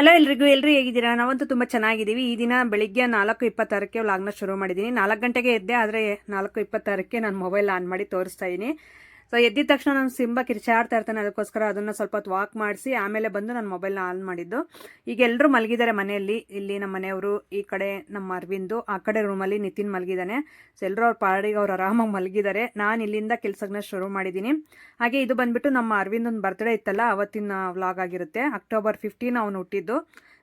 Hello ಎಲ್ರಿಗೂ, ಎಲ್ರಿ ಹೇಗಿದ್ದೀರಾ? ನಾವಂತೂ ತುಂಬ ಚೆನ್ನಾಗಿದ್ದೀವಿ. ಈ ದಿನ ಬೆಳಿಗ್ಗೆ ನಾಲ್ಕು ಇಪ್ಪತ್ತಾರಕ್ಕೆ ಲಾಗ್ನ ಶುರು ಮಾಡಿದ್ದೀನಿ. ನಾಲ್ಕು ಗಂಟೆಗೆ ಎದ್ದೆ, ಆದರೆ ನಾಲ್ಕು ಇಪ್ಪತ್ತಾರಕ್ಕೆ ನಾನು ಮೊಬೈಲ್ ಆನ್ ಮಾಡಿ ತೋರಿಸ್ತಾ ಇದ್ದೀನಿ ಸೊ ಎದ್ದಿದ ತಕ್ಷಣ ನಾನು ಸಿಂಬ ಕಿರ್ಚಾಡ್ತಾ ಇರ್ತಾನೆ, ಅದಕ್ಕೋಸ್ಕರ ಅದನ್ನು ಸ್ವಲ್ಪ ಹೊತ್ತು ವಾಕ್ ಮಾಡಿಸಿ, ಆಮೇಲೆ ಬಂದು ನಾನು ಮೊಬೈಲ್ನ ಆನ್ ಮಾಡಿದ್ದು. ಈಗ ಎಲ್ಲರೂ ಮಲಗಿದ್ದಾರೆ ಮನೆಯಲ್ಲಿ. ಇಲ್ಲಿ ನಮ್ಮ ಮನೆಯವರು, ಈ ಕಡೆ ನಮ್ಮ ಅರವಿಂದು, ಆ ಕಡೆ ರೂಮಲ್ಲಿ ನಿತಿನ್ ಮಲಗಿದ್ದಾನೆ. ಸೊ ಎಲ್ಲರೂ ಅವ್ರ ಪಾಡಿಗೆ ಅವ್ರು ಆರಾಮಾಗಿ ಮಲಗಿದ್ದಾರೆ. ನಾನು ಇಲ್ಲಿಂದ ಕೆಲಸಗಳನ್ನ ಶುರು ಮಾಡಿದ್ದೀನಿ. ಹಾಗೆ ಇದು ಬಂದ್ಬಿಟ್ಟು ನಮ್ಮ ಅರವಿಂದ್ ಒಂದು ಬರ್ತ್ಡೇ ಇತ್ತಲ್ಲ, ಅವತ್ತಿನ ವ್ಲಾಗ್ ಆಗಿರುತ್ತೆ. ಅಕ್ಟೋಬರ್ ಫಿಫ್ಟೀನ್ ಅವನು ಹುಟ್ಟಿದ್ದು.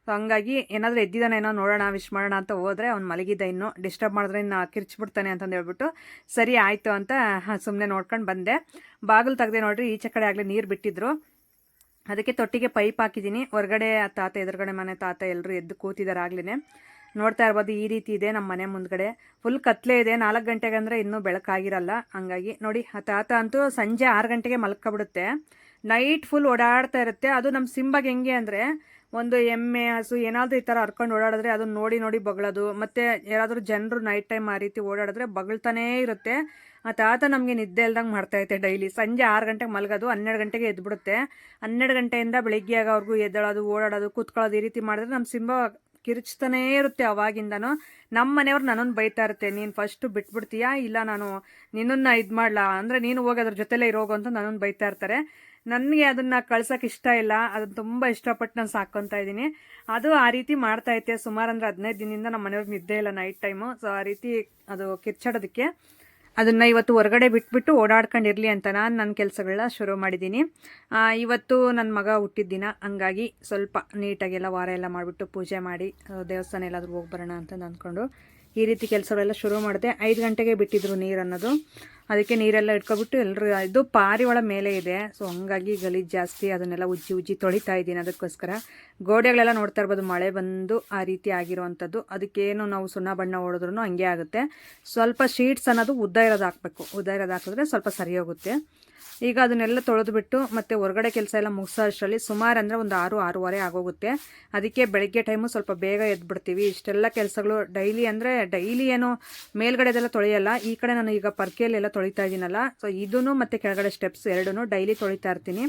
ಸೊ ಹಂಗಾಗಿ ಏನಾದರೂ ಎದ್ದಿದ್ದಾನೇನೋ ನೋಡೋಣ ವಿಶ್ ಮಾಡೋಣ ಅಂತ ಹೋದರೆ ಅವ್ನು ಮಲಗಿದ್ದ ಇನ್ನು ಡಿಸ್ಟರ್ಬ್ ಮಾಡಿದ್ರೆ ಇನ್ನು ಕಿರ್ಚಿಬಿಡ್ತಾನೆ ಅಂತಂದು ಹೇಳ್ಬಿಟ್ಟು, ಸರಿ ಆಯಿತು ಅಂತ ಸುಮ್ಮನೆ ನೋಡ್ಕೊಂಡು ಬಂದೆ. ಬಾಗಿಲು ತೆಗ್ದೆ ನೋಡ್ರಿ, ಈಚೆ ಕಡೆ ಆಗಲೇ ನೀರು ಬಿಟ್ಟಿದ್ರು. ಅದಕ್ಕೆ ತೊಟ್ಟಿಗೆ ಪೈಪ್ ಹಾಕಿದ್ದೀನಿ. ಹೊರಗಡೆ ತಾತ, ಎದುರುಗಡೆ ಮನೆ ತಾತ ಎಲ್ಲರೂ ಎದ್ದು ಕೂತಿದ್ದಾರೆ ಆಗ್ಲೇ ನೋಡ್ತಾ ಇರ್ಬೋದು ಈ ರೀತಿ ಇದೆ ನಮ್ಮ ಮನೆ ಮುಂದ್ಗಡೆ. ಫುಲ್ ಕತ್ಲೆ ಇದೆ. ನಾಲ್ಕು ಗಂಟೆಗೆ ಅಂದರೆ ಇನ್ನೂ ಬೆಳಕಾಗಿರಲ್ಲ. ಹಂಗಾಗಿ ನೋಡಿ, ಆ ತಾತ ಅಂತೂ ಸಂಜೆ ಆರು ಗಂಟೆಗೆ ಮಲ್ಕೊಬಿಡುತ್ತೆ. ನೈಟ್ ಫುಲ್ ಓಡಾಡ್ತಾ ಇರುತ್ತೆ. ಅದು ನಮ್ಮ ಸಿಂಬಾಗೆ ಹೆಂಗೆ ಅಂದರೆ ಒಂದು ಎಮ್ಮೆ, ಹಸು, ಏನಾದರೂ ಈ ಥರ ಹರ್ಕೊಂಡು ಓಡಾಡಿದ್ರೆ ಅದನ್ನ ನೋಡಿ ನೋಡಿ ಬಗಳೋದು. ಮತ್ತು ಯಾರಾದರೂ ಜನರು ನೈಟ್ ಟೈಮ್ ಆ ರೀತಿ ಓಡಾಡಿದ್ರೆ ಬಗಳ್ತಾನೇ ಇರುತ್ತೆ. ಆ ತಾತ ನಮಗೆ ನಿದ್ದೆ ಇಲ್ದಂಗೆ ಮಾಡ್ತಾ ಐತೆ ಡೈಲಿ ಸಂಜೆ ಆರು ಗಂಟೆಗೆ ಮಲಗೋದು, ಹನ್ನೆರಡು ಗಂಟೆಗೆ ಎದ್ಬಿಡುತ್ತೆ. ಹನ್ನೆರಡು ಗಂಟೆಯಿಂದ ಬೆಳಿಗ್ಗೆ ಅವ್ರಿಗೂ ಎದ್ದೇಳೋದು, ಓಡಾಡೋದು, ಕೂತ್ಕೊಳ್ಳೋದು ಈ ರೀತಿ ಮಾಡಿದ್ರೆ ನಮ್ಮ ಸಿಂಬ ಕಿರುಚ್ತಾನೇ ಇರುತ್ತೆ ಅವಾಗಿಂದನೂ. ನಮ್ಮ ಮನೆಯವ್ರು ನನ್ನನ್ನು ಬೈತಾ ಇರುತ್ತೆ, ನೀನು ಫಸ್ಟು ಬಿಟ್ಬಿಡ್ತೀಯಾ? ಇಲ್ಲ ನಾನು ನಿನ್ನನ್ನು ಇದು ಮಾಡಲಾ ಅಂದರೆ ನೀನು ಹೋಗಿ ಅದ್ರ ಜೊತೆಲೇ ಇರೋಗು ಅಂತ ನನ್ನನ್ನು ಬೈತಾ ಇರ್ತಾರೆ. ನನಗೆ ಅದನ್ನ ಕಳ್ಸೋಕೆ ಇಷ್ಟ ಇಲ್ಲ. ಅದನ್ನ ತುಂಬ ಇಷ್ಟಪಟ್ಟು ನಾನು ಸಾಕೊತಾ ಇದ್ದೀನಿ. ಅದು ಆ ರೀತಿ ಮಾಡ್ತಾ ಐತೆ ಸುಮಾರು ಅಂದರೆ ಹದಿನೈದು ದಿನದಿಂದ ನಮ್ಮ ಮನೆಯವ್ರಿಗೆ ನಿದ್ದೆ ಇಲ್ಲ ನೈಟ್ ಟೈಮು ಸೊ ಆ ರೀತಿ ಅದು ಕಿರ್ಚಾಡೋದಕ್ಕೆ ಅದನ್ನು ಇವತ್ತು ಹೊರಗಡೆ ಬಿಟ್ಬಿಟ್ಟು ಓಡಾಡ್ಕೊಂಡಿರಲಿ ಅಂತ ನಾನು ನನ್ನ ಕೆಲಸಗಳನ್ನ ಶುರು ಮಾಡಿದ್ದೀನಿ. ಇವತ್ತು ನನ್ನ ಮಗ ಹುಟ್ಟಿದ ದಿನ. ಹಂಗಾಗಿ ಸ್ವಲ್ಪ ನೀಟಾಗೆಲ್ಲ ವಾರ ಎಲ್ಲ ಮಾಡಿಬಿಟ್ಟು ಪೂಜೆ ಮಾಡಿ, ದೇವಸ್ಥಾನ ಎಲ್ಲಾದರೂ ಹೋಗಿ ಬರೋಣ ಅಂತ ಅಂದ್ಕೊಂಡು ಈ ರೀತಿ ಕೆಲಸಗಳೆಲ್ಲ ಶುರು ಮಾಡಿದೆ. ಐದು ಗಂಟೆಗೆ ಬಿಟ್ಟಿದ್ರು ನೀರು ಅನ್ನೋದು. ಅದಕ್ಕೆ ನೀರೆಲ್ಲ ಇಟ್ಕೊಬಿಟ್ಟು ಎಲ್ಲರೂ ಇದು ಪಾರಿವಾಳ ಮೇಲೆ ಇದೆ. ಸೊ ಹಂಗಾಗಿ ಗಲೀಜು ಜಾಸ್ತಿ, ಅದನ್ನೆಲ್ಲ ಉಜ್ಜಿ ಉಜ್ಜಿ ತೊಳಿತಾ ಇದ್ದೀನಿ ಅದಕ್ಕೋಸ್ಕರ. ಗೋಡೆಗಳೆಲ್ಲ ನೋಡ್ತಾ ಇರ್ಬೋದು, ಮಳೆ ಬಂದು ಆ ರೀತಿ ಆಗಿರುವಂಥದ್ದು. ಅದಕ್ಕೇನು ನಾವು ಸುಣ್ಣ ಬಣ್ಣ ಹೊಡೆದ್ರೂ ಹಂಗೆ ಆಗುತ್ತೆ. ಸ್ವಲ್ಪ ಶೀಟ್ಸ್ ಅನ್ನೋದು ಉದ್ದ ಇರೋದು ಹಾಕಬೇಕು. ಉದ್ದ ಇರೋದು ಹಾಕಿದ್ರೆ ಸ್ವಲ್ಪ ಸರಿ ಹೋಗುತ್ತೆ. ಈಗ ಅದನ್ನೆಲ್ಲ ತೊಳೆದುಬಿಟ್ಟು ಮತ್ತೆ ಹೊರಗಡೆ ಕೆಲಸ ಎಲ್ಲ ಮುಗಿಸೋ ಅಷ್ಟರಲ್ಲಿ ಸುಮಾರು ಅಂದರೆ ಒಂದು ಆರು, ಆರೂವರೆ ಆಗೋಗುತ್ತೆ. ಅದಕ್ಕೆ ಬೆಳಗ್ಗೆ ಟೈಮು ಸ್ವಲ್ಪ ಬೇಗ ಎದ್ಬಿಡ್ತೀವಿ. ಇಷ್ಟೆಲ್ಲ ಕೆಲಸಗಳು ಡೈಲಿ ಅಂದರೆ ಡೈಲಿ ಏನು ಮೇಲ್ಗಡೆದೆಲ್ಲ ತೊಳೆಯಲ್ಲ, ಈ ಕಡೆ ನಾನು ಈಗ ಪರ್ಕೆಯಲ್ಲೆಲ್ಲ ತೊಳಿತಾ ಇದ್ದೀನಲ್ಲ. ಸೊ ಇದೂ ಮತ್ತು ಕೆಳಗಡೆ ಸ್ಟೆಪ್ಸ್ ಎರಡೂ ಡೈಲಿ ತೊಳಿತಾ ಇರ್ತೀನಿ.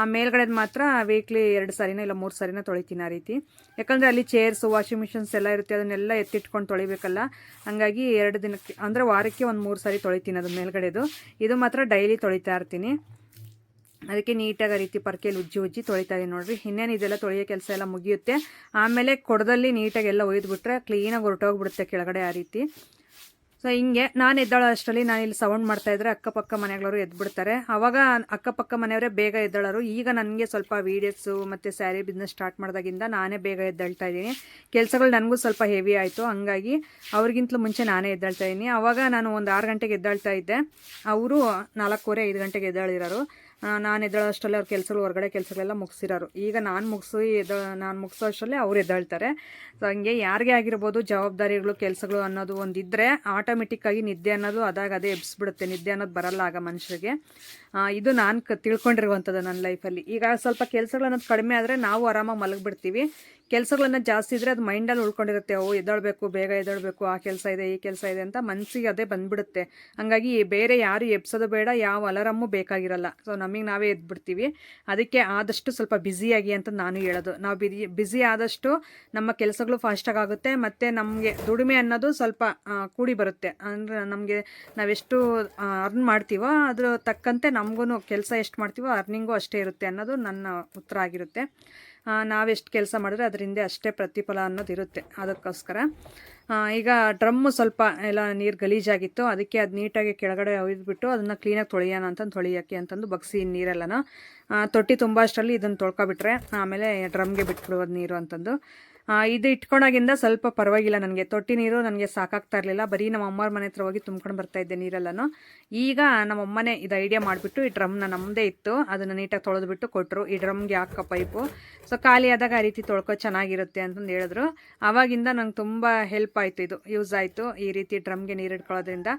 ಆ ಮೇಲ್ಗಡೆ ಮಾತ್ರ ವೀಕ್ಲಿ ಎರಡು ಸಾರಿನ ಇಲ್ಲ ಮೂರು ಸಾರಿನ ತೊಳಿತೀನಿ ಆ ರೀತಿ. ಯಾಕಂದರೆ ಅಲ್ಲಿ ಚೇರ್ಸ್ ವಾಷಿಂಗ್ ಮಿಷಿನ್ಸ್ ಎಲ್ಲ ಇರುತ್ತೆ, ಅದನ್ನೆಲ್ಲ ಎತ್ತಿಟ್ಕೊಂಡು ತೊಳಿಬೇಕಲ್ಲ. ಹಂಗಾಗಿ ಎರಡು ದಿನಕ್ಕೆ, ಅಂದರೆ ವಾರಕ್ಕೆ ಒಂದು ಮೂರು ಸಾರಿ ತೊಳಿತೀನಿ ಅದು ಮೇಲ್ಗಡೆದು. ಇದು ಮಾತ್ರ ಡೈಲಿ ತೊಳಿತಾ ಇರ್ತೀನಿ. ಅದಕ್ಕೆ ನೀಟಾಗಿ ಆ ರೀತಿ ಪರ್ಕೆಯಲ್ಲಿ ಉಜ್ಜಿ ಉಜ್ಜಿ ತೊಳಿತಾ ಇದೀನಿ ನೋಡ್ರಿ. ಇನ್ನೇನು ಇದೆಲ್ಲ ತೊಳೆಯೋ ಕೆಲಸ ಎಲ್ಲ ಮುಗಿಯುತ್ತೆ. ಆಮೇಲೆ ಕೊಡದಲ್ಲಿ ನೀಟಾಗಿ ಎಲ್ಲ ಒಯ್ದುಬಿಟ್ರೆ ಕ್ಲೀನಾಗಿ ಹೊರಟೋಗ್ಬಿಡುತ್ತೆ ಕೆಳಗಡೆ ಆ ರೀತಿ. ಸೊ ಹಿಂಗೆ ನಾನು ಎದ್ದಾಳೋ ಅಷ್ಟರಲ್ಲಿ ನಾನು ಇಲ್ಲಿ ಸೌಂಡ್ ಮಾಡ್ತಾ ಇದ್ರೆ ಅಕ್ಕಪಕ್ಕ ಮನೆಗಳವರು ಎದ್ಬಿಡ್ತಾರೆ. ಅವಾಗ ಅಕ್ಕಪಕ್ಕ ಮನೆಯವರೇ ಬೇಗ ಎದ್ದಾಳರು. ಈಗ ನನಗೆ ಸ್ವಲ್ಪ ವೀಡಿಯೋಸು ಮತ್ತು ಸ್ಯಾರಿ ಬಿಸ್ನೆಸ್ ಸ್ಟಾರ್ಟ್ ಮಾಡಿದಾಗಿಂದ ನಾನೇ ಬೇಗ ಎದ್ದಾಳ್ತಾ ಇದ್ದೀನಿ. ಕೆಲಸಗಳು ನನಗೂ ಸ್ವಲ್ಪ ಹೆವಿ ಆಯಿತು. ಹಂಗಾಗಿ ಅವ್ರಿಗಿಂತಲೂ ಮುಂಚೆ ನಾನೇ ಎದ್ದಾಳ್ತಾ ಇದ್ದೀನಿ. ಅವಾಗ ನಾನು ಒಂದು ಆರು ಗಂಟೆಗೆ ಎದ್ದಾಳ್ತಾ ಇದ್ದೆ. ಅವರು ನಾಲ್ಕೂವರೆ ಐದು ಗಂಟೆಗೆ ಎದ್ದೇಳಿರೋರು. ನಾನು ಎದ್ದೇಳೋ ಅಷ್ಟರಲ್ಲಿ ಅವ್ರ ಕೆಲಸಗಳು, ಹೊರಗಡೆ ಕೆಲಸಗಳೆಲ್ಲ ಮುಗಿಸಿರೋರು. ಈಗ ನಾನು ಮುಗಿಸಿ ಎದ ನಾನು ಮುಗಿಸೋ ಅಷ್ಟರಲ್ಲೇ ಅವ್ರು ಎದ್ದೇಳ್ತಾರೆ. ಸೊ ಹಂಗೆ ಯಾರಿಗೆ ಆಗಿರ್ಬೋದು ಜವಾಬ್ದಾರಿಗಳು, ಕೆಲಸಗಳು ಅನ್ನೋದು ಒಂದಿದ್ದರೆ ಆಟೋಮೆಟಿಕ್ಕಾಗಿ ನಿದ್ದೆ ಅನ್ನೋದು ಅದಾಗ ಅದೇ ಎಬ್ಸ್ಬಿಡುತ್ತೆ. ನಿದ್ದೆ ಅನ್ನೋದು ಬರಲ್ಲ ಆಗ ಮನುಷ್ಯರಿಗೆ. ಇದು ನಾನು ಕ, ತಿಳ್ಕೊಂಡಿರುವಂಥದ್ದು ನನ್ನ ಲೈಫಲ್ಲಿ ಈಗ ಸ್ವಲ್ಪ ಕೆಲಸಗಳು ಅನ್ನೋದು ಕಡಿಮೆ ಆದರೆ ನಾವು ಆರಾಮಾಗಿ ಮಲಗಿಬಿಡ್ತೀವಿ. ಕೆಲಸಗಳನ್ನ ಜಾಸ್ತಿ ಇದ್ರೆ ಅದು ಮೈಂಡಲ್ಲಿ ಉಳ್ಕೊಂಡಿರುತ್ತೆ, ಓ ಎದ್ದಾಳ್ಬೇಕು, ಬೇಗ ಎದ್ದೇಳಬೇಕು, ಆ ಕೆಲಸ ಇದೆ, ಈ ಕೆಲಸ ಇದೆ ಅಂತ ಮನಸ್ಸಿಗೆ ಅದೇ ಬಂದ್ಬಿಡುತ್ತೆ. ಹಂಗಾಗಿ ಬೇರೆ ಯಾರು ಎಬ್ಸೋದು ಬೇಡ, ಯಾವ ಅಲಾರಮ್ಮು ಬೇಕಾಗಿರಲ್ಲ. ಸೊ ನಮಗೆ ನಾವೇ ಎದ್ಬಿಡ್ತೀವಿ. ಅದಕ್ಕೆ ಆದಷ್ಟು ಸ್ವಲ್ಪ ಬ್ಯುಸಿಯಾಗಿ ಅಂತ ನಾನು ಹೇಳೋದು. ನಾವು ಬಿರಿ ಬ್ಯುಸಿ ಆದಷ್ಟು ನಮ್ಮ ಕೆಲಸಗಳು ಫಾಸ್ಟಾಗಿ ಆಗುತ್ತೆ, ಮತ್ತು ನಮಗೆ ದುಡಿಮೆ ಅನ್ನೋದು ಸ್ವಲ್ಪ ಕೂಡಿ ಬರುತ್ತೆ. ಅಂದರೆ ನಮಗೆ ನಾವೆಷ್ಟು ಅರ್ನ್ ಮಾಡ್ತೀವೋ ಅದ್ರ ತಕ್ಕಂತೆ ನಮಗೂ ಕೆಲಸ ಎಷ್ಟು ಮಾಡ್ತೀವೋ ಅರ್ನಿಂಗು ಅಷ್ಟೇ ಇರುತ್ತೆ ಅನ್ನೋದು ನನ್ನ ಉತ್ತರ ಆಗಿರುತ್ತೆ. ನಾವೆಷ್ಟು ಕೆಲಸ ಮಾಡಿದ್ರೆ ಅದರಿಂದ ಅಷ್ಟೇ ಪ್ರತಿಫಲ ಅನ್ನೋದು ಇರುತ್ತೆ. ಅದಕ್ಕೋಸ್ಕರ ಈಗ ಡ್ರಮ್ಮು ಸ್ವಲ್ಪ ಎಲ್ಲ ನೀರು ಗಲೀಜಾಗಿತ್ತು, ಅದಕ್ಕೆ ಅದು ನೀಟಾಗಿ ಕೆಳಗಡೆ ಒಯ್ದುಬಿಟ್ಟು ಅದನ್ನು ಕ್ಲೀನಾಗಿ ತೊಳೆಯೋಣ ಅಂತಂದು ತೊಳೆಯೋಕ್ಕೆ ಅಂತಂದು ಬಗ್ಸಿ ನೀರೆಲ್ಲನೂ. ತೊಟ್ಟಿ ತುಂಬ ಅಷ್ಟರಲ್ಲಿ ಇದನ್ನು ತೊಳ್ಕೊಬಿಟ್ರೆ, ಆಮೇಲೆ ಡ್ರಮ್ಗೆ ಬಿಟ್ಬಿಡೋದು ನೀರು ಅಂತಂದು. ಇದು ಇಟ್ಕೊಂಡಾಗಿಂದ ಸ್ವಲ್ಪ ಪರವಾಗಿಲ್ಲ ನನಗೆ. ತೊಟ್ಟಿ ನೀರು ನನಗೆ ಸಾಕಾಗ್ತಾ ಇರಲಿಲ್ಲ. ಬರೀ ನಮ್ಮ ಅಮ್ಮವ್ರ ಮನೆ ಹತ್ರ ಹೋಗಿ ತುಂಬ್ಕೊಂಡು ಬರ್ತಾ ಇದ್ದೆ ನೀರೆಲ್ಲನೂ. ಈಗ ನಮ್ಮಮ್ಮನೆ ಇದು ಐಡಿಯಾ ಮಾಡಿಬಿಟ್ಟು ಈ ಡ್ರಮ್ನ ನಮ್ಮದೇ ಇತ್ತು. ಅದನ್ನು ನೀಟಾಗಿ ತೊಳೆದ್ಬಿಟ್ಟು ಕೊಟ್ಟರು ಈ ಡ್ರಮ್ಗೆ ಹಾಕೋ ಪೈಪು ಸೊ ಖಾಲಿ ಆದಾಗ ಆ ರೀತಿ ತೊಳ್ಕೋ ಚೆನ್ನಾಗಿರುತ್ತೆ ಅಂತಂದು ಹೇಳಿದ್ರು. ಆವಾಗಿಂದ ನಂಗೆ ತುಂಬ ಹೆಲ್ಪ್ ಆಯಿತು ಇದು. ಯೂಸ್ ಆಯಿತು ಈ ರೀತಿ ಡ್ರಮ್ಗೆ ನೀರು ಇಟ್ಕೊಳ್ಳೋದ್ರಿಂದ.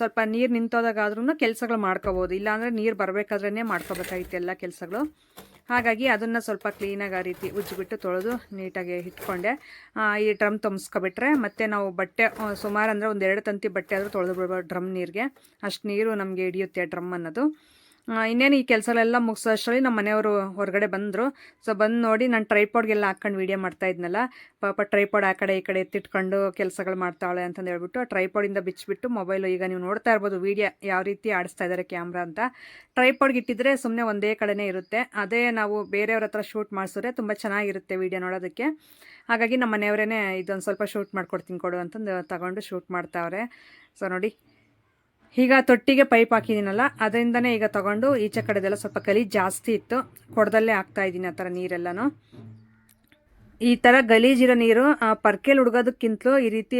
ಸ್ವಲ್ಪ ನೀರು ನಿಂತೋದಾಗಾದ್ರೂ ಕೆಲಸಗಳು ಮಾಡ್ಕೋಬೋದು. ಇಲ್ಲಾಂದರೆ ನೀರು ಬರಬೇಕಾದ್ರೇ ಮಾಡ್ಕೋಬೇಕಾಗಿತ್ತು ಎಲ್ಲ ಕೆಲಸಗಳು. ಹಾಗಾಗಿ ಅದನ್ನು ಸ್ವಲ್ಪ ಕ್ಲೀನಾಗಿ ಆ ರೀತಿ ಉಜ್ಜಿಬಿಟ್ಟು ತೊಳೆದು ನೀಟಾಗಿ ಇಟ್ಕೊಂಡೆ. ಈ ಡ್ರಮ್ ತುಂಬಿಸ್ಕೊಬಿಟ್ರೆ ಮತ್ತು ನಾವು ಬಟ್ಟೆ ಸುಮಾರು ಅಂದರೆ ಒಂದೆರಡು ತಂತಿ ಬಟ್ಟೆ ಆದರೂ ತೊಳೆದು ಬಿಡ್ಬೋದು ಡ್ರಮ್ ನೀರಿಗೆ. ಅಷ್ಟು ನೀರು ನಮಗೆ ಹಿಡಿಯುತ್ತೆ ಡ್ರಮ್ ಅನ್ನೋದು. ಇನ್ನೇನು ಈ ಕೆಲಸಗಳೆಲ್ಲ ಮುಗಿಸೋ ಅಷ್ಟರಲ್ಲಿ ನಮ್ಮ ಮನೆಯವರು ಹೊರಗಡೆ ಬಂದರು. ಸೊ ಬಂದು ನೋಡಿ ನಾನು ಟ್ರೈಪಾಡ್ಗೆಲ್ಲ ಹಾಕ್ಕೊಂಡು ವೀಡಿಯೋ ಮಾಡ್ತಾ ಇದ್ನಲ್ಲ. ಪಾಪ ಟ್ರೈಪಾಡ್ ಆ ಕಡೆ ಈ ಕಡೆ ಎತ್ತಿಟ್ಕೊಂಡು ಕೆಲಸಗಳು ಮಾಡ್ತಾಳೆ ಅಂತಂದು ಹೇಳ್ಬಿಟ್ಟು ಆ ಟ್ರೈಪಾಡಿಂದ ಬಿಚ್ಚಿಬಿಟ್ಟು ಮೊಬೈಲು ಈಗ ನೀವು ನೋಡ್ತಾ ಇರ್ಬೋದು ವೀಡಿಯೋ ಯಾವ ರೀತಿ ಆಡಿಸ್ತಾ ಇದ್ದಾರೆ ಕ್ಯಾಮ್ರಾ ಅಂತ. ಟ್ರೈಪಾಡ್ಗೆ ಇಟ್ಟಿದ್ರೆ ಸುಮ್ಮನೆ ಒಂದೇ ಕಡೆನೇ ಇರುತ್ತೆ. ಅದೇ ನಾವು ಬೇರೆಯವ್ರ ಹತ್ರ ಶೂಟ್ ಮಾಡಿಸಿದ್ರೆ ತುಂಬ ಚೆನ್ನಾಗಿರುತ್ತೆ ವೀಡಿಯೋ ನೋಡೋದಕ್ಕೆ. ಹಾಗಾಗಿ ನಮ್ಮ ಮನೆಯವರೇ ಇದೊಂದು ಸ್ವಲ್ಪ ಶೂಟ್ ಮಾಡ್ಕೊಡ್ತೀನಿ ಕೊಡು ಅಂತಂದು ತಗೊಂಡು ಶೂಟ್ ಮಾಡ್ತಾವ್ರೆ. ಸೊ ನೋಡಿ. ಈಗ ತೊಟ್ಟಿಗೆ ಪೈಪ್ ಹಾಕಿದ್ದೀನಲ್ಲ ಅದರಿಂದನೇ ಈಗ ತಗೊಂಡು ಈಚೆ ಕಡೆದೆಲ್ಲ ಸ್ವಲ್ಪ ಗಲೀಜು ಜಾಸ್ತಿ ಇತ್ತು. ಕೊಡದಲ್ಲೇ ಹಾಕ್ತಾ ಇದ್ದೀನಿ ಆ ಥರ ನೀರೆಲ್ಲನೂ. ಈ ಥರ ಗಲೀಜಿರೋ ನೀರು ಪರ್ಕೆಲ್ ಹುಡ್ಗೋದಕ್ಕಿಂತಲೂ ಈ ರೀತಿ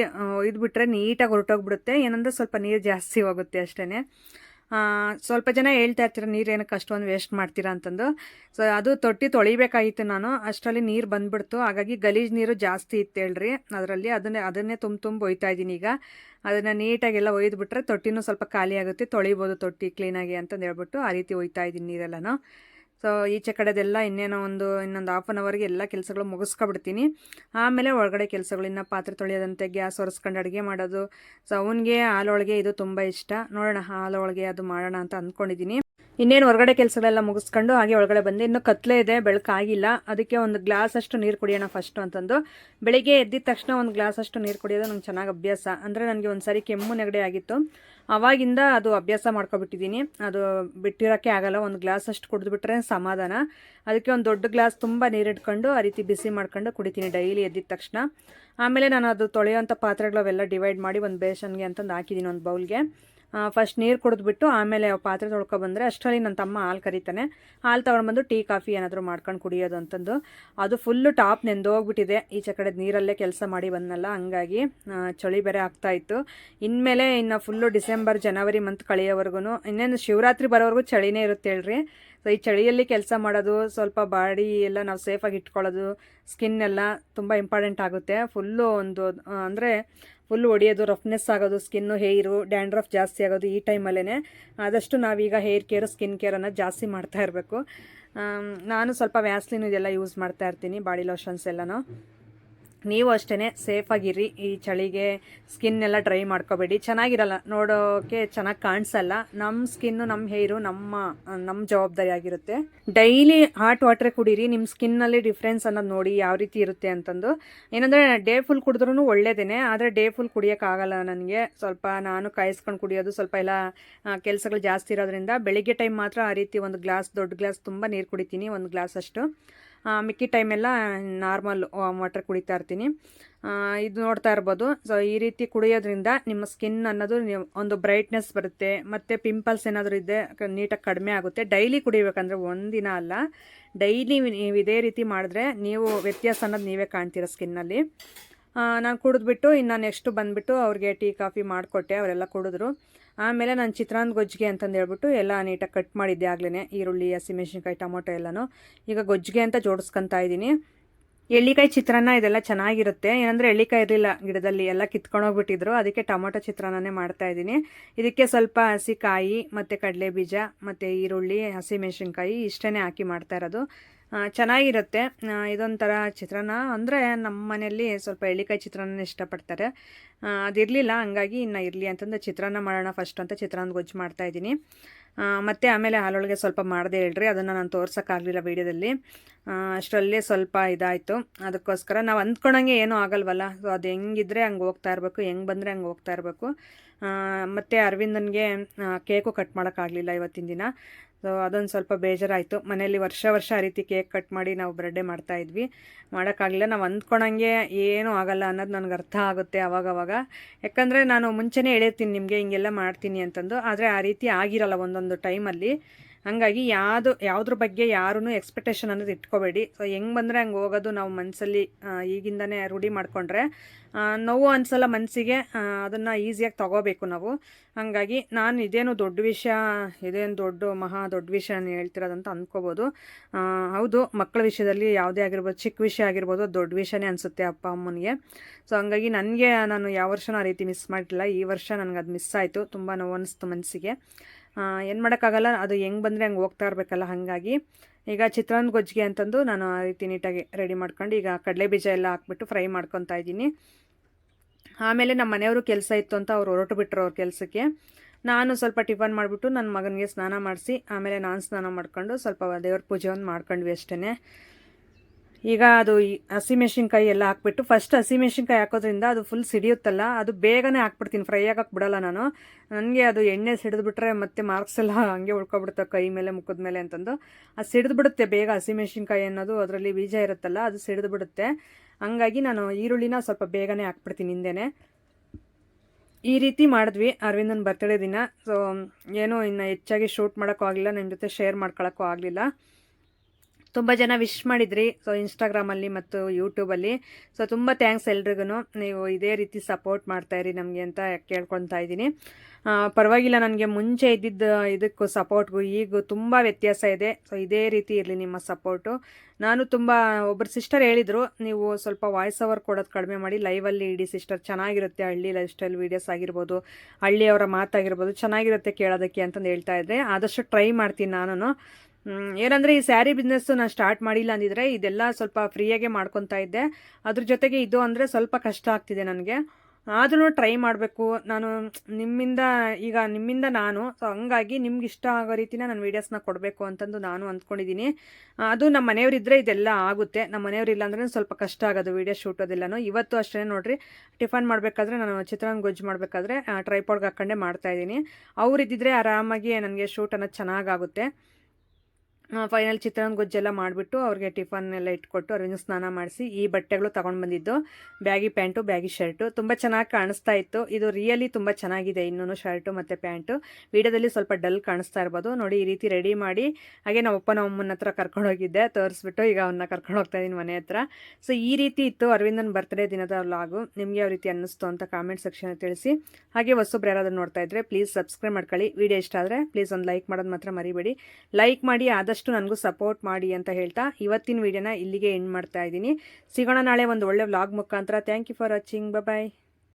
ಇದ್ಬಿಟ್ರೆ ನೀಟಾಗಿ ಹೊರಟೋಗ್ಬಿಡುತ್ತೆ. ಏನಂದ್ರೆ ಸ್ವಲ್ಪ ನೀರು ಜಾಸ್ತಿ ಹೋಗುತ್ತೆ ಅಷ್ಟೇ ಸ್ವಲ್ಪ ಜನ ಹೇಳ್ತಾ ಇರ್ತೀರ, ನೀರು ಏನಕ್ಕೆ ಅಷ್ಟೊಂದು ವೇಸ್ಟ್ ಮಾಡ್ತೀರಾ? ಅಂತಂದು. ಸೊ ಅದು ತೊಟ್ಟಿ ತೊಳಿಬೇಕಾಗಿತ್ತು ನಾನು. ಅಷ್ಟರಲ್ಲಿ ನೀರು ಬಂದ್ಬಿಡ್ತು. ಹಾಗಾಗಿ ಗಲೀಜು ನೀರು ಜಾಸ್ತಿ ಇತ್ತು ಹೇಳ್ರಿ. ಅದರಲ್ಲಿ ಅದನ್ನೇ ಅದನ್ನೇ ತುಂಬ ತುಂಬ ಒಯ್ತಾ ಇದ್ದೀನಿ ಈಗ. ಅದನ್ನು ನೀಟಾಗೆಲ್ಲ ಒಯ್ದು ಬಿಟ್ರೆ ತೊಟ್ಟಿನೂ ಸ್ವಲ್ಪ ಖಾಲಿ ಆಗುತ್ತೆ. ತೊಳಿಬೋದು ತೊಟ್ಟಿ ಕ್ಲೀನಾಗಿ ಅಂತಂದು ಹೇಳ್ಬಿಟ್ಟು ಆ ರೀತಿ ಒಯ್ತಾ ಇದ್ದೀನಿ ನೀರೆಲ್ಲನೂ. ಸೊ ಈಚೆ ಕಡೆದೆಲ್ಲ ಇನ್ನೇನೋ ಒಂದು, ಇನ್ನೊಂದು ಹಾಫ್ ಆನ್ ಅವರ್ಗೆ ಎಲ್ಲ ಕೆಲಸಗಳು ಮುಗಿಸ್ಕೊಬಿಡ್ತೀನಿ. ಆಮೇಲೆ ಒಳಗಡೆ ಕೆಲಸಗಳು, ಇನ್ನು ಪಾತ್ರೆ ತೊಳೆಯೋದಂತೆ ಗ್ಯಾಸ್ ಒರೆಸ್ಕೊಂಡು ಅಡುಗೆ ಮಾಡೋದು. ಸೊ ಅವನಿಗೆ ಹಾಲೊಳಗೆ ಇದು ತುಂಬ ಇಷ್ಟ. ನೋಡೋಣ ಹಾಲೊಳಗೆ ಅದು ಮಾಡೋಣ ಅಂತ ಅಂದ್ಕೊಂಡಿದ್ದೀನಿ. ಇನ್ನೇನು ಹೊರಗಡೆ ಕೆಲಸಗಳೆಲ್ಲ ಮುಗಿಸ್ಕೊಂಡು ಹಾಗೆ ಒಳಗಡೆ ಬಂದೆ. ಇನ್ನು ಕತ್ಲೆ ಇದೆ ಬೆಳಕಾಗಿಲ್ಲ ಅದಕ್ಕೆ ಒಂದು ಗ್ಲಾಸ್ ಅಷ್ಟು ನೀರು ಕುಡಿಯೋಣ ಫಸ್ಟು ಅಂತಂದು. ಬೆಳಿಗ್ಗೆ ಎದ್ದಿದ ತಕ್ಷಣ ಒಂದು ಗ್ಲಾಸ್ ಅಷ್ಟು ನೀರು ಕುಡಿಯೋದು ನಂಗೆ ಚೆನ್ನಾಗಿ ಅಭ್ಯಾಸ. ಅಂದರೆ ನನಗೆ ಒಂದು ಸಾರಿ ಕೆಮ್ಮು ನೆಗಡಿ ಆಗಿತ್ತು. ಅವಾಗಿಂದ ಅದು ಅಭ್ಯಾಸ ಮಾಡ್ಕೊಬಿಟ್ಟಿದ್ದೀನಿ. ಅದು ಬಿಟ್ಟಿರೋಕ್ಕೆ ಆಗಲ್ಲ. ಒಂದು ಗ್ಲಾಸ್ ಅಷ್ಟು ಕುಡಿದ್ಬಿಟ್ರೆ ಸಮಾಧಾನ. ಅದಕ್ಕೆ ಒಂದು ದೊಡ್ಡ ಗ್ಲಾಸ್ ತುಂಬ ನೀರಿಟ್ಕೊಂಡು ಆ ರೀತಿ ಬಿಸಿ ಮಾಡ್ಕೊಂಡು ಕುಡಿತೀನಿ ಡೈಲಿ ಎದ್ದಿದ ತಕ್ಷಣ. ಆಮೇಲೆ ನಾನು ಅದು ತೊಳೆಯೋಂಥ ಪಾತ್ರೆಗಳು ಅವೆಲ್ಲ ಡಿವೈಡ್ ಮಾಡಿ ಒಂದು ಬೇಸನ್ಗೆ ಅಂತಂದು ಹಾಕಿದ್ದೀನಿ ಒಂದು ಬೌಲ್ಗೆ. ಫಸ್ಟ್ ನೀರು ಕುಡಿದ್ಬಿಟ್ಟು ಆಮೇಲೆ ಪಾತ್ರೆ ತೊಳ್ಕೊಬಂದರೆ ಅಷ್ಟರಲ್ಲಿ ನನ್ನ ತಮ್ಮ ಹಾಲು ಕರಿತಾನೆ. ಹಾಲು ತೊಗೊಂಡ್ಬಂದು ಟೀ, ಕಾಫಿ ಏನಾದರೂ ಮಾಡ್ಕೊಂಡು ಕುಡಿಯೋದು ಅಂತಂದು. ಅದು ಫುಲ್ಲು ಟಾಪ್ ನೆಂದೋಗ್ಬಿಟ್ಟಿದೆ. ಈಚೆ ಕಡೆ ನೀರಲ್ಲೇ ಕೆಲಸ ಮಾಡಿ ಬಂದನಲ್ಲ, ಹಂಗಾಗಿ ಚಳಿ ಬೇರೆ ಆಗ್ತಾಯಿತ್ತು ಇನ್ಮೇಲೆ ಇನ್ನು ಫುಲ್ಲು ಡಿಸೆಂಬರ್, ಜನವರಿ ಮಂತ್ ಕಳೆಯೋವರೆಗೂ ಇನ್ನೇನು ಶಿವರಾತ್ರಿ ಬರೋವರೆಗೂ ಚಳಿನೇ ಇರುತ್ತೆ ಹೇಳ್ರಿ. ಸೊ ಈ ಚಳಿಯಲ್ಲಿ ಕೆಲಸ ಮಾಡೋದು, ಸ್ವಲ್ಪ ಬಾಡಿ ಎಲ್ಲ ನಾವು ಸೇಫಾಗಿ ಇಟ್ಕೊಳ್ಳೋದು ಸ್ಕಿನ್ ಎಲ್ಲ ತುಂಬ ಇಂಪಾರ್ಟೆಂಟ್ ಆಗುತ್ತೆ. ಫುಲ್ಲು ಒಂದು, ಅಂದರೆ ಫುಲ್ ಒಡೆಯೋದು ರಫ್ನೆಸ್ ಆಗೋದು ಸ್ಕಿನ್ನು ಹೇರು ಡ್ಯಾಂಡ್ರಫ್ ಜಾಸ್ತಿ ಆಗೋದು ಈ ಟೈಮಲ್ಲೇ ಆದಷ್ಟು ನಾವೀಗ ಹೇರ್ ಕೇರು ಸ್ಕಿನ್ ಕೇರನ್ನು ಜಾಸ್ತಿ ಮಾಡ್ತಾ ಇರಬೇಕು. ನಾನು ಸ್ವಲ್ಪ ವ್ಯಾಸ್ಲಿನ್ ಇದೆಲ್ಲ ಯೂಸ್ ಮಾಡ್ತಾ ಇರ್ತೀನಿ ಬಾಡಿ ಲೋಷನ್ಸ್ ಎಲ್ಲನೂ. ನೀವು ಅಷ್ಟೇ ಸೇಫಾಗಿರಿ ಈ ಚಳಿಗೆ ಸ್ಕಿನ್ನೆಲ್ಲ ಡ್ರೈ ಮಾಡ್ಕೋಬೇಡಿ. ಚೆನ್ನಾಗಿರಲ್ಲ. ನೋಡೋಕೆ ಚೆನ್ನಾಗಿ ಕಾಣಿಸಲ್ಲ. ನಮ್ಮ ಸ್ಕಿನ್ನು ನಮ್ಮ ಹೇರು ನಮ್ಮ ನಮ್ಮ ಜವಾಬ್ದಾರಿ ಆಗಿರುತ್ತೆ. ಡೈಲಿ ಹಾಟ್ ವಾಟ್ರೆ ಕುಡೀರಿ. ನಿಮ್ಮ ಸ್ಕಿನ್ನಲ್ಲಿ ಡಿಫ್ರೆನ್ಸ್ ಅನ್ನೋದು ನೋಡಿ ಯಾವ ರೀತಿ ಇರುತ್ತೆ ಅಂತಂದು. ಏನಂದರೆ ಡೇ ಫುಲ್ ಕುಡಿದ್ರೂ ಒಳ್ಳೇದೇನೆ. ಆದರೆ ಡೇ ಫುಲ್ ಕುಡಿಯೋಕ್ಕಾಗಲ್ಲ ನನಗೆ. ಸ್ವಲ್ಪ ನಾನು ಕಾಯಿಸ್ಕೊಂಡು ಕುಡಿಯೋದು ಸ್ವಲ್ಪ ಎಲ್ಲ ಕೆಲಸಗಳು ಜಾಸ್ತಿ ಇರೋದ್ರಿಂದ ಬೆಳಿಗ್ಗೆ ಟೈಮ್ ಮಾತ್ರ ಆ ರೀತಿ ಒಂದು ಗ್ಲಾಸ್ ದೊಡ್ಡ ಗ್ಲಾಸ್ ತುಂಬ ನೀರು ಕುಡಿತೀನಿ. ಒಂದು ಗ್ಲಾಸ್ ಅಷ್ಟು. ಮಿಕ್ಕಿ ಟೈಮೆಲ್ಲ ನಾರ್ಮಲ್ ವಾಟರ್ ಕುಡಿತಾ ಇರ್ತೀನಿ. ಇದು ನೋಡ್ತಾ ಇರ್ಬೋದು. ಸೊ ಈ ರೀತಿ ಕುಡಿಯೋದ್ರಿಂದ ನಿಮ್ಮ ಸ್ಕಿನ್ ಅನ್ನೋದು ಒಂದು ಬ್ರೈಟ್ನೆಸ್ ಬರುತ್ತೆ, ಮತ್ತು ಪಿಂಪಲ್ಸ್ ಏನಾದರೂ ಇದೆ ನೀಟಾಗಿ ಕಡಿಮೆ ಆಗುತ್ತೆ. ಡೈಲಿ ಕುಡಿಬೇಕಂದ್ರೆ ಒಂದಿನ ಅಲ್ಲ ಡೈಲಿ ನೀವು ಇದೇ ರೀತಿ ಮಾಡಿದ್ರೆ ನೀವು ವ್ಯತ್ಯಾಸ ಅನ್ನೋದು ನೀವೇ ಕಾಣ್ತೀರ ಸ್ಕಿನ್ನಲ್ಲಿ ನಾನು ಕುಡಿದ್ಬಿಟ್ಟು ಇನ್ನು ನೆಕ್ಸ್ಟು ಬಂದುಬಿಟ್ಟು ಅವ್ರಿಗೆ ಟೀ, ಕಾಫಿ ಮಾಡಿಕೊಟ್ಟೆ, ಅವರೆಲ್ಲ ಕುಡಿದ್ರು. ಆಮೇಲೆ ನಾನು ಚಿತ್ರಾನ್ನ ಗೊಜ್ಜಿಗೆ ಅಂತಂದು ಹೇಳ್ಬಿಟ್ಟು ಎಲ್ಲ ನೀಟಾಗಿ ಕಟ್ ಮಾಡಿದ್ದೆ ಆಗ್ಲೇ ಈರುಳ್ಳಿ ಹಸಿಮೆಣ್ಸಿನ್ಕಾಯಿ ಟೊಮೊಟೊ ಎಲ್ಲನೂ. ಈಗ ಗೊಜ್ಜಿಗೆ ಅಂತ ಜೋಡಿಸ್ಕೊತಾ ಇದ್ದೀನಿ ಎಳ್ಳಿಕಾಯಿ ಚಿತ್ರಾನ್ನ ಇದೆಲ್ಲ ಚೆನ್ನಾಗಿರುತ್ತೆ. ಏನಂದರೆ ಎಳ್ಳಿಕಾಯಿ ಇರಲಿಲ್ಲ ಗಿಡದಲ್ಲಿ ಎಲ್ಲ ಕಿತ್ಕೊಂಡೋಗ್ಬಿಟ್ಟಿದ್ರು ಅದಕ್ಕೆ ಟೊಮೊಟೊ ಚಿತ್ರಾನ್ನನೇ ಮಾಡ್ತಾ ಇದ್ದೀನಿ. ಇದಕ್ಕೆ ಸ್ವಲ್ಪ ಹಸಿ ಕಾಯಿ ಮತ್ತು ಕಡಲೆ ಬೀಜ ಮತ್ತು ಈರುಳ್ಳಿ ಹಸಿಮೆಣ್ಸಿನ್ಕಾಯಿ ಇಷ್ಟೇ ಹಾಕಿ ಮಾಡ್ತಾ ಇರೋದು. ಚೆನ್ನಾಗಿರುತ್ತೆ. ಇದೊಂಥರ ಚಿತ್ರಾನ್ನ ಅಂದರೆ ನಮ್ಮ ಮನೆಯಲ್ಲಿ ಸ್ವಲ್ಪ ಎಳ್ಳಿಕಾಯಿ ಚಿತ್ರಾನ್ನ ಇಷ್ಟಪಡ್ತಾರೆ. ಅದಿರಲಿಲ್ಲ ಹಂಗಾಗಿ ಇನ್ನು ಇರಲಿ ಅಂತಂದು ಚಿತ್ರಾನ್ನ ಮಾಡೋಣ ಫಸ್ಟ್ ಅಂತ ಚಿತ್ರಾನ್ನ ಗೊಜ್ಜು ಮಾಡ್ತಾ ಇದ್ದೀನಿ. ಆ, ಮತ್ತೆ ಆಮೇಲೆ ಹಾಲೊಳಗೆ ಸ್ವಲ್ಪ ಮಾಡಿದೆ ಹೇಳ್ರಿ, ಅದನ್ನು ನಾನು ತೋರ್ಸೋಕ್ಕಾಗಲಿಲ್ಲ ವೀಡಿಯೋದಲ್ಲಿ. ಅಷ್ಟರಲ್ಲೇ ಸ್ವಲ್ಪ ಇದಾಯಿತು. ಅದಕ್ಕೋಸ್ಕರ ನಾವು ಅಂದ್ಕೊಳಂಗೆ ಏನೂ ಆಗಲ್ವಲ್ಲ, ಸೊ ಅದು ಹೆಂಗಿದ್ರೆ ಹಂಗೆ ಹೋಗ್ತಾ ಇರಬೇಕು, ಹೆಂಗೆ ಬಂದರೆ ಹಂಗೆ ಹೋಗ್ತಾ ಇರಬೇಕು. ಮತ್ತು ಅರವಿಂದನಿಗೆ ಕೇಕು ಕಟ್ ಮಾಡೋಕ್ಕಾಗಲಿಲ್ಲ ಇವತ್ತಿನ ದಿನ. ಸೊ ಅದೊಂದು ಸ್ವಲ್ಪ ಬೇಜಾರಾಯಿತು. ಮನೆಯಲ್ಲಿ ವರ್ಷ ವರ್ಷ ಆ ರೀತಿ ಕೇಕ್ ಕಟ್ ಮಾಡಿ ನಾವು ಬರ್ಡೇ ಮಾಡ್ತಾ ಇದ್ವಿ. ಮಾಡೋಕ್ಕಾಗಲಿಲ್ಲ ನಾವು ಅಂದ್ಕೊಳಂಗೆ ಏನೂ ಆಗಲ್ಲ ಅನ್ನೋದು ನನಗೆ ಅರ್ಥ ಆಗುತ್ತೆ ಅವಾಗವಾಗ. ಯಾಕಂದರೆ ನಾನು ಮುಂಚೆನೇ ಹೇಳಿರ್ತೀನಿ ನಿಮಗೆ ಹಿಂಗೆಲ್ಲ ಮಾಡ್ತೀನಿ ಅಂತಂದು. ಆದರೆ ಆ ರೀತಿ ಆಗಿರಲ್ಲ ಒಂದೊಂದು ಟೈಮಲ್ಲಿ ಹಂಗಾಗಿ ಯಾವುದು, ಯಾವುದ್ರ ಬಗ್ಗೆ ಯಾರೂ ಎಕ್ಸ್ಪೆಕ್ಟೇಷನ್ ಅನ್ನೋದು ಇಟ್ಕೋಬೇಡಿ. ಸೊ ಹೆಂಗೆ ಬಂದರೆ ಹಂಗೆ ಹೋಗೋದು ನಾವು ಮನಸ್ಸಲ್ಲಿ ಈಗಿಂದನೇ ರೂಢಿ ಮಾಡಿಕೊಂಡ್ರೆ ನೋವು ಅನ್ಸಲ್ಲ ಮನಸ್ಸಿಗೆ ಅದನ್ನು ಈಸಿಯಾಗಿ ತಗೋಬೇಕು ನಾವು. ಹಾಗಾಗಿ ನಾನು ಇದೇನು ದೊಡ್ಡ ವಿಷಯ, ಇದೇನು ದೊಡ್ಡ, ಮಹಾ ದೊಡ್ಡ ವಿಷಯ ಹೇಳ್ತಿರೋದಂತ ಅಂದ್ಕೋಬೋದು ಹೌದು ಮಕ್ಕಳ ವಿಷಯದಲ್ಲಿ ಯಾವುದೇ ಆಗಿರ್ಬೋದು ಚಿಕ್ಕ ವಿಷಯ ಆಗಿರ್ಬೋದು, ದೊಡ್ಡ ವಿಷಯನೇ ಅನಿಸುತ್ತೆ ಅಪ್ಪ, ಅಮ್ಮನಿಗೆ. ಸೊ ಹಂಗಾಗಿ ನನಗೆ ನಾನು ಯಾವ ವರ್ಷನೂ ಆ ರೀತಿ ಮಿಸ್ ಮಾಡಲಿಲ್ಲ. ಈ ವರ್ಷ ನನಗೆ ಅದು ಮಿಸ್ ಆಯಿತು. ತುಂಬ ನೋವು ಅನಿಸ್ತು ಮನಸ್ಸಿಗೆ ಏನು ಮಾಡೋಕ್ಕಾಗಲ್ಲ, ಅದು ಹೆಂಗೆ ಬಂದರೆ ಹಂಗೆ ಹೋಗ್ತಾ ಇರಬೇಕಲ್ಲ, ಹಾಗಾಗಿ. ಈಗ ಚಿತ್ರಾನ್ನ ಗೊಜ್ಜಿಗೆ ಅಂತಂದು ನಾನು ಆ ರೀತಿ ನೀಟಾಗಿ ರೆಡಿ ಮಾಡ್ಕೊಂಡು, ಈಗ ಕಡಲೆ ಬೀಜ ಎಲ್ಲ ಹಾಕ್ಬಿಟ್ಟು ಫ್ರೈ ಮಾಡ್ಕೊತಾ ಇದ್ದೀನಿ. ಆಮೇಲೆ ನಮ್ಮ ಮನೆಯವರು ಕೆಲಸ ಇತ್ತು ಅಂತ ಅವ್ರು ಹೊರಟು ಬಿಟ್ಟರು ಅವ್ರ ಕೆಲಸಕ್ಕೆ. ನಾನು ಸ್ವಲ್ಪ ಟಿಫನ್ ಮಾಡಿಬಿಟ್ಟು ನನ್ನ ಮಗನಿಗೆ ಸ್ನಾನ ಮಾಡಿಸಿ, ಆಮೇಲೆ ನಾನು ಸ್ನಾನ ಮಾಡ್ಕೊಂಡು ಸ್ವಲ್ಪ ದೇವ್ರ ಪೂಜೆ ಮಾಡ್ಕೊಂಡ್ವಿ ಅಷ್ಟೇ ಈಗ ಅದು ಹಸಿಮೆಣ್ಸಿನ್ಕಾಯಿ ಎಲ್ಲ ಹಾಕ್ಬಿಟ್ಟು ಫಸ್ಟ್ ಹಸಿಮೆಣ್ಸಿನ್ಕಾಯಿ ಹಾಕೋದ್ರಿಂದ ಅದು ಫುಲ್ ಸಿಡಿಯುತ್ತಲ್ಲ, ಅದು ಬೇಗನೆ ಹಾಕ್ಬಿಡ್ತೀನಿ ಫ್ರೈ ಆಗಕ್ಕೆ ಬಿಡಲ್ಲ ನಾನು. ನನಗೆ ಅದು ಎಣ್ಣೆ ಸಿಡಿದ್ಬಿಟ್ರೆ ಮತ್ತೆ ಮಾರ್ಕ್ಸ್ ಎಲ್ಲ ಹಂಗೆ ಉಳ್ಕೊಬಿಡುತ್ತೆ ಕೈ ಮೇಲೆ, ಮುಖದ ಮೇಲೆ ಅಂತಂದು. ಅದು ಸಿಡಿದ್ಬಿಡುತ್ತೆ ಬೇಗ ಹಸಿಮೆಣ್ಸಿನ್ಕಾಯಿ ಅನ್ನೋದು, ಅದರಲ್ಲಿ ಬೀಜ ಇರುತ್ತಲ್ಲ, ಅದು ಸಿಡಿದ್ಬಿಡುತ್ತೆ. ಹಂಗಾಗಿ ನಾನು ಈರುಳ್ಳಿನ ಸ್ವಲ್ಪ ಬೇಗನೆ ಹಾಕ್ಬಿಡ್ತೀನಿ ಹಿಂದೆನೆ. ಈ ರೀತಿ ಮಾಡಿದ್ವಿ, ಅರವಿಂದನ್ ಬರ್ತಡೇ ದಿನ. ಸೊ ಏನೋ ಇನ್ನು ಹೆಚ್ಚಾಗಿ ಶೂಟ್ ಮಾಡೋಕ್ಕೂ ಆಗಲಿಲ್ಲ ನಿಮ್ಮ ಜೊತೆ ಶೇರ್ ಮಾಡ್ಕೊಳ್ಳೋಕ್ಕೂ ಆಗಲಿಲ್ಲ. ತುಂಬ ಜನ ವಿಶ್ ಮಾಡಿದ್ರಿ ಸೊ ಇನ್ಸ್ಟಾಗ್ರಾಮಲ್ಲಿ ಮತ್ತು ಯೂಟ್ಯೂಬಲ್ಲಿ ಸೊ ತುಂಬ ಥ್ಯಾಂಕ್ಸ್ ಎಲ್ರಿಗೂ ನೀವು ಇದೇ ರೀತಿ ಸಪೋರ್ಟ್ ಮಾಡ್ತಾಯಿರಿ ನಮಗೆ ಅಂತ ಕೇಳ್ಕೊತಾ ಇದ್ದೀನಿ. ಪರವಾಗಿಲ್ಲ ನನಗೆ ಮುಂಚೆ ಇದ್ದಿದ್ದ ಇದಕ್ಕೂ ಸಪೋರ್ಟ್ಗೂ ಈಗ ತುಂಬ ವ್ಯತ್ಯಾಸ ಇದೆ. ಸೊ ಇದೇ ರೀತಿ ಇರಲಿ ನಿಮ್ಮ ಸಪೋರ್ಟು ನಾನು ತುಂಬ ಒಬ್ಬರು ಸಿಸ್ಟರ್ ಹೇಳಿದರು, ನೀವು ಸ್ವಲ್ಪ ವಾಯ್ಸ್ ಓವರ್ ಕೊಡೋದು ಕಡಿಮೆ ಮಾಡಿ ಲೈವಲ್ಲಿ ಇಡೀ ಸಿಸ್ಟರ್ ಚೆನ್ನಾಗಿರುತ್ತೆ ಹಳ್ಳಿ ಲೈಫ್ ಸ್ಟೈಲ್ ವೀಡಿಯೋಸ್ ಆಗಿರ್ಬೋದು, ಹಳ್ಳಿಯವರ ಮಾತಾಗಿರ್ಬೋದು, ಚೆನ್ನಾಗಿರುತ್ತೆ ಕೇಳೋದಕ್ಕೆ ಅಂತಂದು ಹೇಳ್ತಾ ಇದ್ದೆ ಆದಷ್ಟು ಟ್ರೈ ಮಾಡ್ತೀನಿ ನಾನು ಏನಂದ್ರೆ ಈ ಸ್ಯಾರಿ ಬಿಸ್ನೆಸ್ ನಾನು ಸ್ಟಾರ್ಟ್ ಮಾಡಿಲ್ಲ ಅಂದಿದ್ರೆ ಇದೆಲ್ಲ ಸ್ವಲ್ಪ ಫ್ರೀಯಾಗೆ ಮಾಡ್ಕೊತಾ ಇದ್ದೆ. ಅದ್ರ ಜೊತೆಗೆ ಇದು ಅಂದರೆ ಸ್ವಲ್ಪ ಕಷ್ಟ ಆಗ್ತಿದೆ ನನಗೆ. ಆದ್ರೂ ಟ್ರೈ ಮಾಡಬೇಕು. ನಾನು ನಿಮ್ಮಿಂದ, ಈಗ ನಿಮ್ಮಿಂದ ನಾನು ಸೊ ಹಂಗಾಗಿ ನಿಮ್ಗೆ ಇಷ್ಟ ಆಗೋ ರೀತಿನ ನಾನು ವೀಡಿಯೋಸ್ನ ಕೊಡಬೇಕು ಅಂತಂದು ನಾನು ಅಂದ್ಕೊಂಡಿದ್ದೀನಿ ಅದು ನಮ್ಮ ಮನೆಯವರಿದ್ದರೆ ಇದೆಲ್ಲ ಆಗುತ್ತೆ. ನಮ್ಮ ಮನೆಯವರಿಲ್ಲ ಅಂದ್ರೆ ಸ್ವಲ್ಪ ಕಷ್ಟ ಆಗೋದು ವೀಡಿಯೋ ಶೂಟ್ ಅದೆಲ್ಲನೂ. ಇವತ್ತು ಅಷ್ಟೇ ನೋಡ್ರಿ, ಟಿಫನ್ ಮಾಡಬೇಕಾದ್ರೆ ನಾನು ಚಿತ್ರಾನ್ನ ಗೊಜ್ಜು ಮಾಡಬೇಕಾದ್ರೆ ಟ್ರೈಪಾಡ್ಗೆ ಹಾಕ್ಕೊಂಡೇ ಮಾಡ್ತಾಯಿದ್ದೀನಿ ಅವರಿದ್ದಿದ್ರೆ ಆರಾಮಾಗಿ ನನಗೆ ಶೂಟ್ ಅನ್ನೋದು ಚೆನ್ನಾಗಾಗುತ್ತೆ ಫೈನಲ್ ಚಿತ್ರಾನ್ನ ಗೊಜ್ಜೆಲ್ಲ ಮಾಡಿಬಿಟ್ಟು ಅವ್ರಿಗೆ ಟಿಫನ್ ಎಲ್ಲ ಇಟ್ಕೊಟ್ಟು ಅವ್ರಿಗೆ ಸ್ನಾನ ಮಾಡಿಸಿ ಈ ಬಟ್ಟೆಗಳು ತೊಗೊಂಡು ಬಂದಿದ್ದು. Baggy pant, baggy shirt. ತುಂಬ ಚೆನ್ನಾಗಿ ಕಾಣಿಸ್ತಾ ಇತ್ತು. ಇದು ರಿಯಲಿ ತುಂಬ ಚೆನ್ನಾಗಿದೆ ಇನ್ನೂ ಶರ್ಟು ಮತ್ತು ಪ್ಯಾಂಟು. ವಿಡಿಯೋದಲ್ಲಿ ಸ್ವಲ್ಪ ಡಲ್ ಕಾಣಿಸ್ತಾ ಇರ್ಬೋದು. ನೋಡಿ, ಈ ರೀತಿ ರೆಡಿ ಮಾಡಿ ಹಾಗೆ ನಮ್ಮ ಅಪ್ಪ ನಮ್ಮ ಅಮ್ಮನ ಹತ್ರ ಕರ್ಕೊಂಡು ಹೋಗಿದ್ದೆ. ತೋರಿಸ್ಬಿಟ್ಟು ಈಗ ಅವನ್ನ ಕರ್ಕೊಂಡು ಹೋಗ್ತಾ ಇದ್ದೀನಿ ಮನೆ ಹತ್ರ. ಸೊ ಈ ರೀತಿ ಇತ್ತು ಅರವಿಂದನ್ ಬರ್ತ್ಡೇ ದಿನದ ಲಾಗು ನಿಮಗೆ ಯಾವ ರೀತಿ ಅನ್ನಿಸ್ತು ಅಂತ ಕಾಮೆಂಟ್ ಸೆಕ್ಷನ್ ತಿಳಿಸಿ. ಹಾಗೆ ಹೊಸೊಬ್ರು ಯಾರಾದರೂ ನೋಡ್ತಾ ಇದ್ರೆ ಪ್ಲೀಸ್ ಸಬ್ಸ್ಕ್ರೈಬ್ ಮಾಡ್ಕೊಳ್ಳಿ. ವಿಡಿಯೋ ಇಷ್ಟ ಆದರೆ ಪ್ಲೀಸ್ ಒಂದು ಲೈಕ್ ಮಾಡೋದು ಮಾತ್ರ ಮರಿಬೇಡಿ. ಲೈಕ್ ಮಾಡಿ ಆದಷ್ಟು ನನಗೂ ಸಪೋರ್ಟ್ ಮಾಡಿ ಅಂತ ಹೇಳ್ತಾ ಇವತ್ತಿನ ವಿಡಿಯೋನ ಇಲ್ಲಿಗೆ ಎಂಡ್ ಮಾಡ್ತಾ ಇದ್ದೀನಿ. ಸಿಗೋಣ ನಾಳೆ ಒಂದು ಒಳ್ಳೆ ವ್ಲಾಗ್ ಮುಖಾಂತರ. Thank you for watching bye